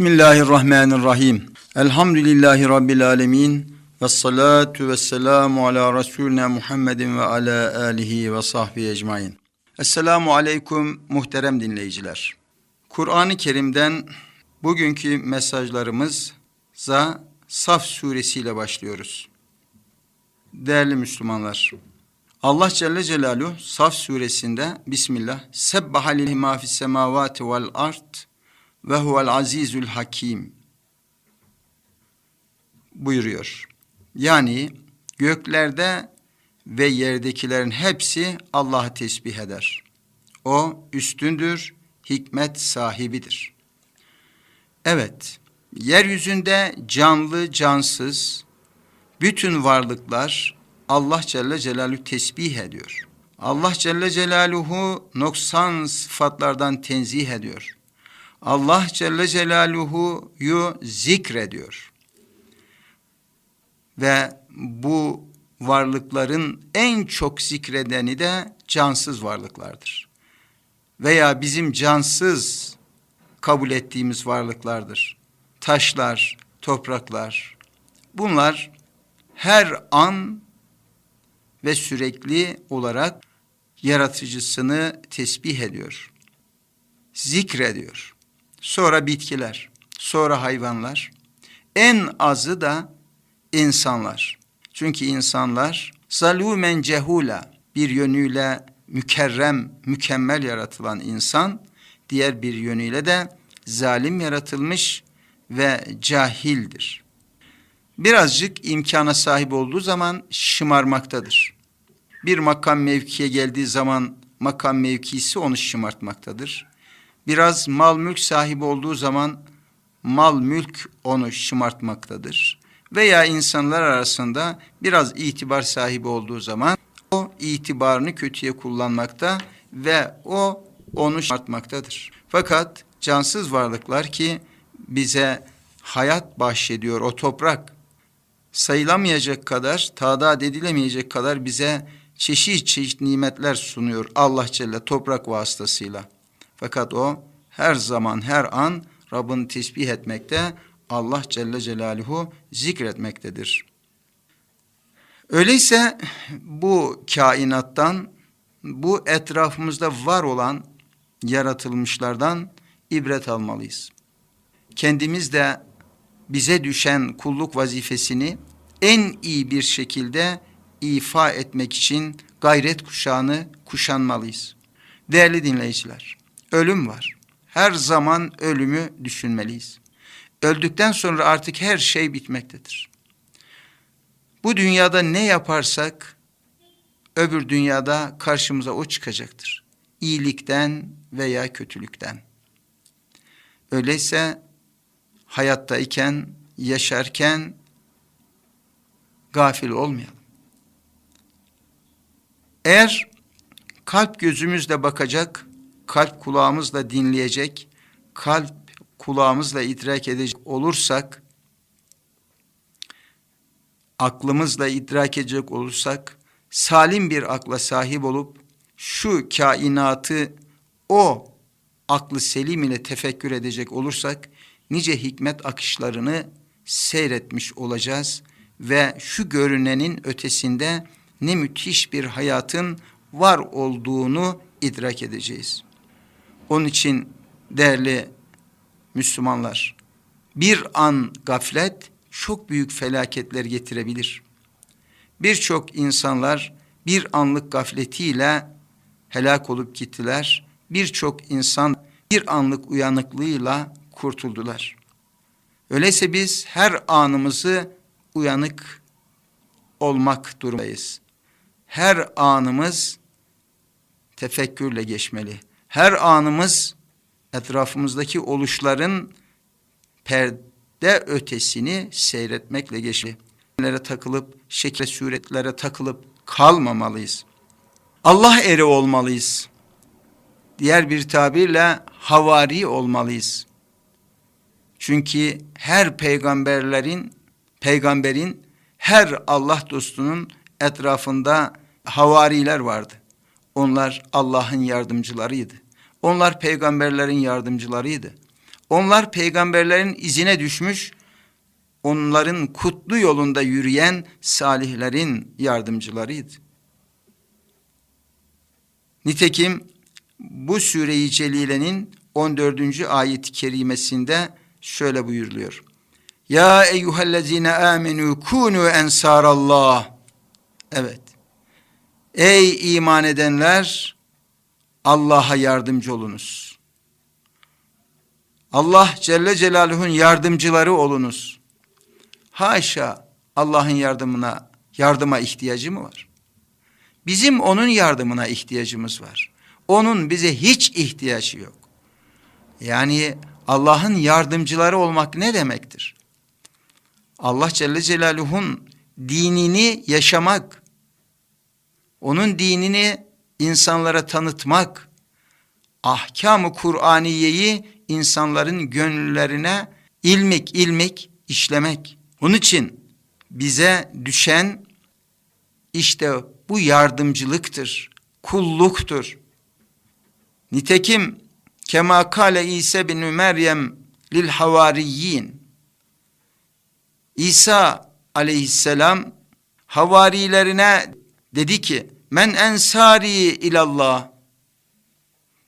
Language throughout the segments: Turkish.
Bismillahirrahmanirrahim. Elhamdülillahi Rabbil alemin. Ve salatu ve selamu ala Resulina Muhammedin ve ala alihi ve sahbihi ecmain. Esselamu aleyküm muhterem dinleyiciler. Kur'an-ı Kerim'den bugünkü mesajlarımıza Saf suresiyle başlıyoruz. Değerli Müslümanlar, Allah Celle Celaluhu Saf suresinde Bismillah Sebbaha lillahi ma fis semavati vel ard ve huvel azizül hakim buyuruyor. Yani göklerde ve yerdekilerin hepsi Allah'ı tesbih eder. O üstündür, hikmet sahibidir. Evet, yeryüzünde canlı cansız bütün varlıklar Allah Celle Celaluhu tesbih ediyor. Allah Celle Celaluhu noksan sıfatlardan tenzih ediyor. Allah Celle Celaluhu'yu zikrediyor. Ve bu varlıkların en çok zikredeni de cansız varlıklardır. Veya bizim cansız kabul ettiğimiz varlıklardır. Taşlar, topraklar. Bunlar her an ve sürekli olarak yaratıcısını tesbih ediyor. Zikrediyor. Sonra bitkiler, sonra hayvanlar. En azı da insanlar. Çünkü insanlar zalumen cehula bir yönüyle mükerrem, mükemmel yaratılan insan, diğer bir yönüyle de zalim yaratılmış ve cahildir. Birazcık imkana sahip olduğu zaman şımarmaktadır. Bir makam mevkiye geldiği zaman makam mevkisi onu şımartmaktadır. Biraz mal mülk sahibi olduğu zaman mal mülk onu şımartmaktadır. Veya insanlar arasında biraz itibar sahibi olduğu zaman o itibarını kötüye kullanmakta ve o onu şımartmaktadır. Fakat cansız varlıklar ki bize hayat bahşediyor o toprak sayılamayacak kadar, tadat edilemeyecek kadar bize çeşit çeşit nimetler sunuyor Allah Celle toprak vasıtasıyla. Fakat o her zaman her an Rabbini tesbih etmekte, Allah Celle Celaluhu zikretmektedir. Öyleyse bu kainattan, bu etrafımızda var olan yaratılmışlardan ibret almalıyız. Kendimiz de bize düşen kulluk vazifesini en iyi bir şekilde ifa etmek için gayret kuşağını kuşanmalıyız. Değerli dinleyiciler, ölüm var. Her zaman ölümü düşünmeliyiz. Öldükten sonra artık her şey bitmektedir. Bu dünyada ne yaparsak öbür dünyada karşımıza o çıkacaktır. İyilikten veya kötülükten. Öyleyse hayattayken, yaşarken gafil olmayalım. Eğer kalp gözümüzle bakacak, kalp kulağımızla dinleyecek, kalp kulağımızla idrak edecek olursak, aklımızla idrak edecek olursak, salim bir akla sahip olup, şu kainatı o aklı selim ile tefekkür edecek olursak, nice hikmet akışlarını seyretmiş olacağız ve şu görünenin ötesinde ne müthiş bir hayatın var olduğunu idrak edeceğiz. Onun için değerli Müslümanlar, bir an gaflet çok büyük felaketler getirebilir. Birçok insanlar bir anlık gafletiyle helak olup gittiler. Birçok insan bir anlık uyanıklığıyla kurtuldular. Öyleyse biz her anımızı uyanık olmak durumundayız. Her anımız tefekkürle geçmeli. Her anımız etrafımızdaki oluşların perde ötesini seyretmekle geçmeli. takılıp, şekle suretlere takılıp kalmamalıyız. Allah eri olmalıyız. Diğer bir tabirle havari olmalıyız. Çünkü her peygamberlerin, peygamberin, her Allah dostunun etrafında havariler vardı. Onlar Allah'ın yardımcılarıydı. Onlar peygamberlerin yardımcılarıydı. Onlar peygamberlerin izine düşmüş, onların kutlu yolunda yürüyen salihlerin yardımcılarıydı. Nitekim bu sure-i celilenin 14. ayet-i kerimesinde şöyle buyuruluyor. Ya eyyühellezine amenu kunu ensarallah. Evet. Ey iman edenler Allah'a yardımcı olunuz. Allah Celle Celaluhu'nun yardımcıları olunuz. Haşa Allah'ın yardımına yardıma ihtiyacı mı var? Bizim onun yardımına ihtiyacımız var. Onun bize hiç ihtiyacı yok. Yani Allah'ın yardımcıları olmak ne demektir? Allah Celle Celaluhu'nun dinini yaşamak, onun dinini insanlara tanıtmak, ahkamı Kur'aniyeyi insanların gönüllerine ilmik ilmik işlemek. Bunun için bize düşen işte bu yardımcılıktır, kulluktur. Nitekim kema kale İsa bin Meryem lil havariyin. İsa aleyhisselam havarilerine dedi ki men ensari ilallah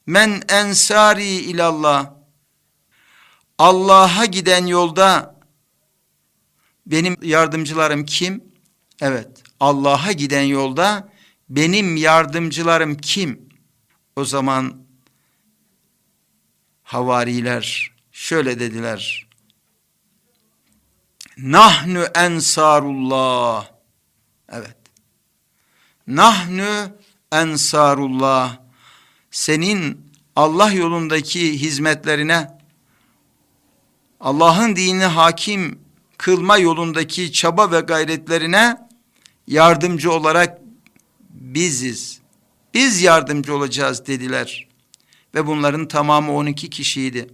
men ensari ilallah Allah'a giden yolda benim yardımcılarım kim? Evet, Allah'a giden yolda benim yardımcılarım kim? O zaman havariler şöyle dediler. Nahnu ensarullah. Evet. Nahnu ensarullah. Senin Allah yolundaki hizmetlerine Allah'ın dinini hakim kılma yolundaki çaba ve gayretlerine yardımcı olarak biziz. Biz yardımcı olacağız dediler. Ve bunların tamamı 12 kişiydi.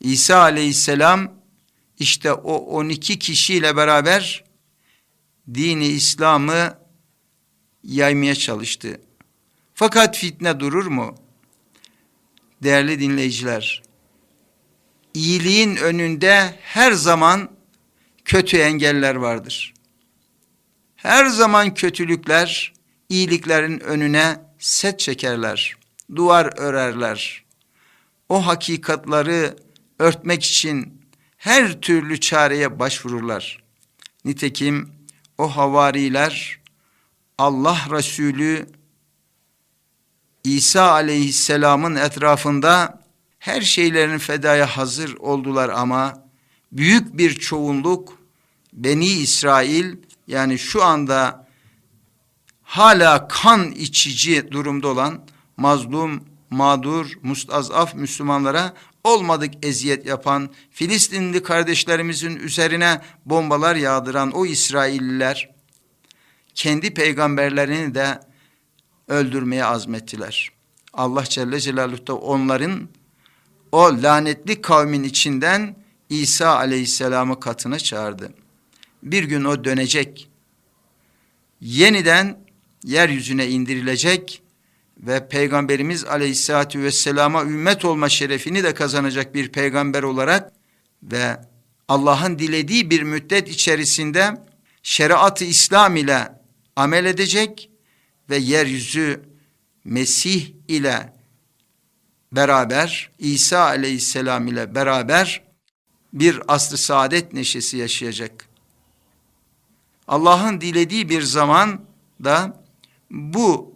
İsa aleyhisselam işte o 12 kişiyle beraber dini İslam'ı yaymaya çalıştı. Fakat fitne durur mu? Değerli dinleyiciler, iyiliğin önünde her zaman kötü engeller vardır. Her zaman kötülükler iyiliklerin önüne set çekerler, duvar örerler. O hakikatları örtmek için her türlü çareye başvururlar. Nitekim o havariler Allah Resulü İsa aleyhisselamın etrafında her şeylerin fedaya hazır oldular ama büyük bir çoğunluk Beni İsrail yani şu anda hala kan içici durumda olan mazlum, mağdur, mustazaf Müslümanlara olmadık eziyet yapan, Filistinli kardeşlerimizin üzerine bombalar yağdıran o İsrailliler kendi peygamberlerini de öldürmeye azmettiler. Allah Celle Celaluhu da onların o lanetli kavmin içinden İsa Aleyhisselam'ı katına çağırdı. Bir gün o dönecek. Yeniden yeryüzüne indirilecek ve Peygamberimiz Aleyhisselatü Vesselam'a ümmet olma şerefini de kazanacak bir peygamber olarak ve Allah'ın dilediği bir müddet içerisinde şeriatı İslam ile amel edecek ve yeryüzü Mesih ile beraber İsa aleyhisselam ile beraber bir asr-ı saadet neşesi yaşayacak. Allah'ın dilediği bir zaman da bu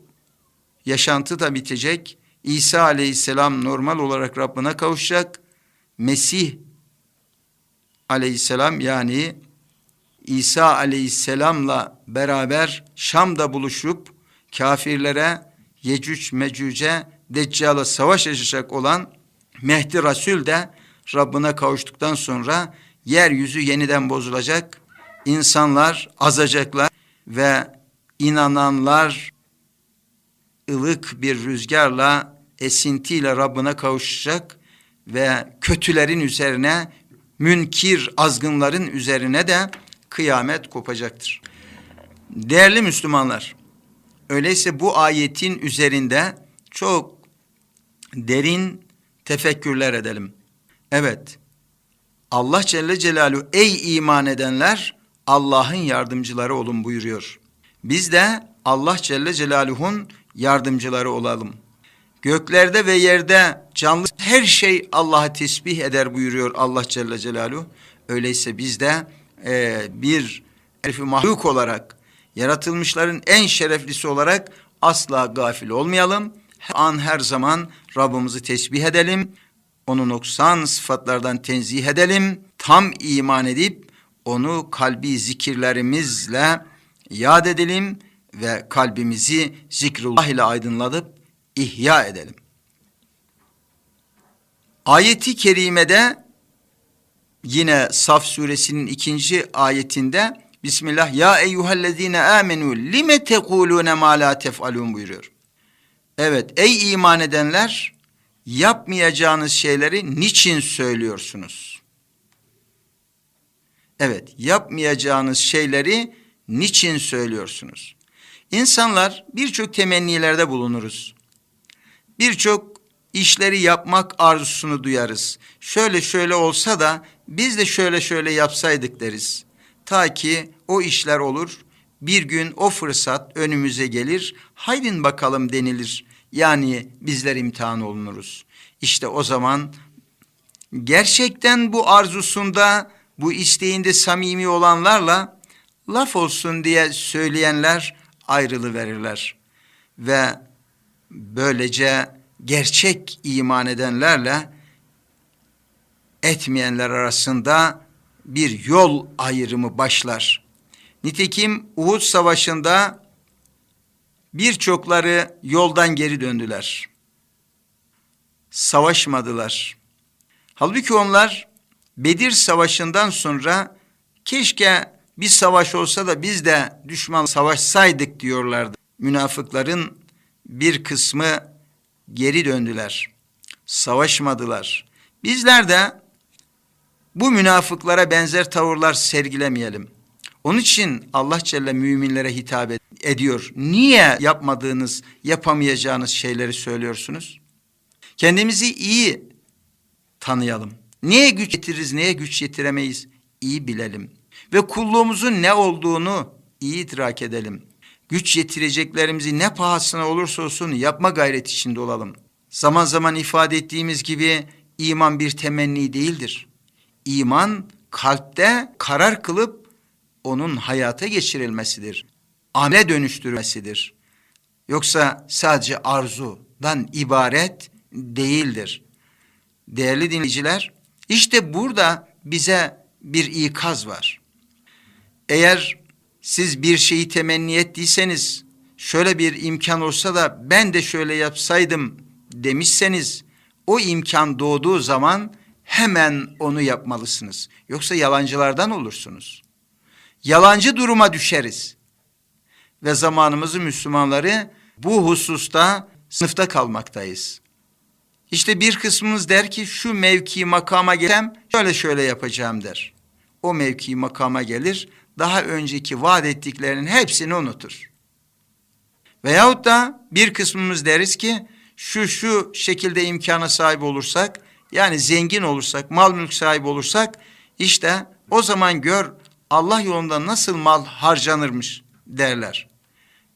yaşantı da bitecek. İsa aleyhisselam normal olarak Rabbine kavuşacak. Mesih aleyhisselam yani İsa aleyhisselamla beraber Şam'da buluşup kafirlere Yecüc Mecüce Deccal'a savaş açacak olan Mehdi Resul de Rabbine kavuştuktan sonra yeryüzü yeniden bozulacak. İnsanlar azacaklar ve inananlar ılık bir rüzgarla esintiyle Rabbine kavuşacak ve kötülerin üzerine münkir azgınların üzerine de kıyamet kopacaktır. Değerli Müslümanlar, öyleyse bu ayetin üzerinde çok derin tefekkürler edelim. Evet. Allah Celle Celaluhu ey iman edenler Allah'ın yardımcıları olun buyuruyor. Biz de Allah Celle Celaluhu'nun yardımcıları olalım. Göklerde ve yerde canlı her şey Allah'a tesbih eder buyuruyor Allah Celle Celaluhu. Öyleyse biz de e, bir şerefi mahluk olarak yaratılmışların en şereflisi olarak asla gafil olmayalım. Her an her zaman Rabbimizi tesbih edelim. Onu noksan sıfatlardan tenzih edelim. Tam iman edip onu kalbi zikirlerimizle yad edelim ve kalbimizi zikrullah ile aydınlatıp ihya edelim. Ayeti kerimede yine Saf suresinin ikinci ayetinde Bismillah ya eyyühellezine amenu lime tekulune ma la tef'alun buyuruyor. Evet ey iman edenler yapmayacağınız şeyleri niçin söylüyorsunuz? Evet yapmayacağınız şeyleri niçin söylüyorsunuz? İnsanlar birçok temennilerde bulunuruz. Birçok işleri yapmak arzusunu duyarız. Şöyle şöyle olsa da biz de şöyle şöyle yapsaydık deriz. Ta ki o işler olur, bir gün o fırsat önümüze gelir, haydin bakalım denilir. Yani bizler imtihan olunuruz. İşte o zaman gerçekten bu arzusunda, bu isteğinde samimi olanlarla laf olsun diye söyleyenler ayrılı verirler. Ve böylece gerçek iman edenlerle etmeyenler arasında bir yol ayrımı başlar. Nitekim Uhud Savaşı'nda birçokları yoldan geri döndüler. Savaşmadılar. Halbuki onlar Bedir Savaşı'ndan sonra keşke bir savaş olsa da biz de düşman savaşsaydık diyorlardı. Münafıkların bir kısmı geri döndüler. Savaşmadılar. Bizler de bu münafıklara benzer tavırlar sergilemeyelim. Onun için Allah Celle müminlere hitap ediyor. Niye yapmadığınız, yapamayacağınız şeyleri söylüyorsunuz? Kendimizi iyi tanıyalım. Neye güç getiririz, neye güç yetiremeyiz? İyi bilelim. Ve kulluğumuzun ne olduğunu iyi idrak edelim. Güç yetireceklerimizi ne pahasına olursa olsun yapma gayreti içinde olalım. Zaman zaman ifade ettiğimiz gibi iman bir temenni değildir. İman kalpte karar kılıp onun hayata geçirilmesidir. Amele dönüştürmesidir. Yoksa sadece arzudan ibaret değildir. Değerli dinleyiciler, işte burada bize bir ikaz var. Eğer siz bir şeyi temenni ettiyseniz, şöyle bir imkan olsa da ben de şöyle yapsaydım demişseniz, o imkan doğduğu zaman hemen onu yapmalısınız. Yoksa yalancılardan olursunuz. Yalancı duruma düşeriz. Ve zamanımızı Müslümanları bu hususta sınıfta kalmaktayız. İşte bir kısmımız der ki şu mevki makama gelsem şöyle şöyle yapacağım der. O mevki makama gelir daha önceki vaat ettiklerinin hepsini unutur. Veyahut da bir kısmımız deriz ki şu şu şekilde imkana sahip olursak yani zengin olursak mal mülk sahibi olursak işte o zaman gör Allah yolunda nasıl mal harcanırmış derler.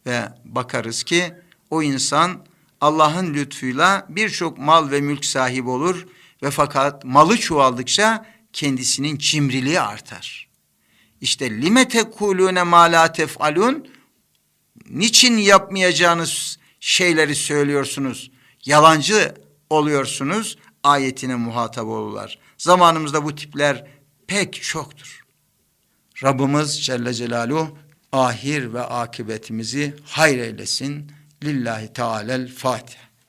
Ve bakarız ki o insan Allah'ın lütfuyla birçok mal ve mülk sahibi olur ve fakat malı çoğaldıkça kendisinin cimriliği artar. İşte lime tekulune ma la tef'alun niçin yapmayacağınız şeyleri söylüyorsunuz? Yalancı oluyorsunuz ayetine muhatap olurlar. Zamanımızda bu tipler pek çoktur. Rabbimiz Celle Celaluhu ahir ve akıbetimizi hayır eylesin. Lillahi Teala'l Fatiha.